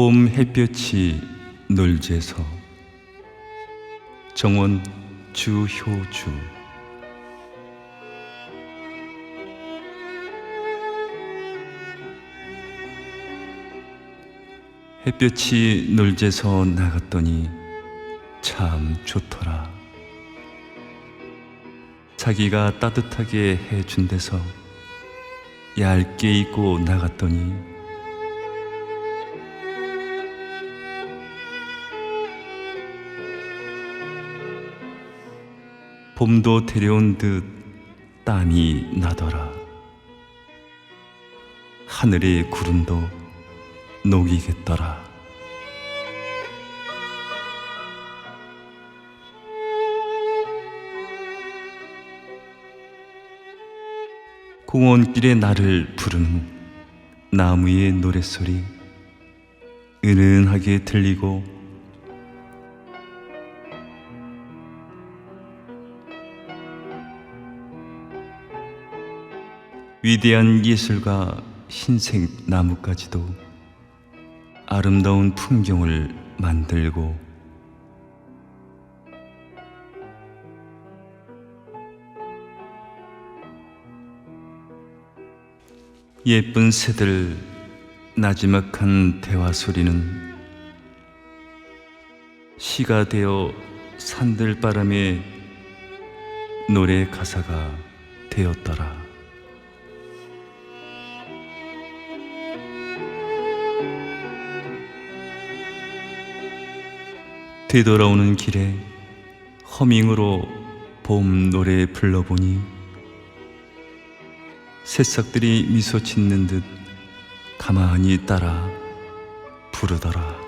봄 햇볕이 놀재서 정원 주효주 햇볕이 놀재서 나갔더니 참 좋더라. 자기가 따뜻하게 해준 데서 얇게 입고 나갔더니 봄도 데려온 듯 땀이 나더라. 하늘의 구름도 녹이겠더라. 공원길에 나를 부르는 나무의 노랫소리 은은하게 들리고 위대한 예술가 흰색 나무까지도 아름다운 풍경을 만들고 예쁜 새들 나지막한 대화 소리는 시가 되어 산들바람에 노래 가사가 되었더라. 되돌아오는 길에 허밍으로 봄 노래 불러보니 새싹들이 미소 짓는 듯 가만히 따라 부르더라.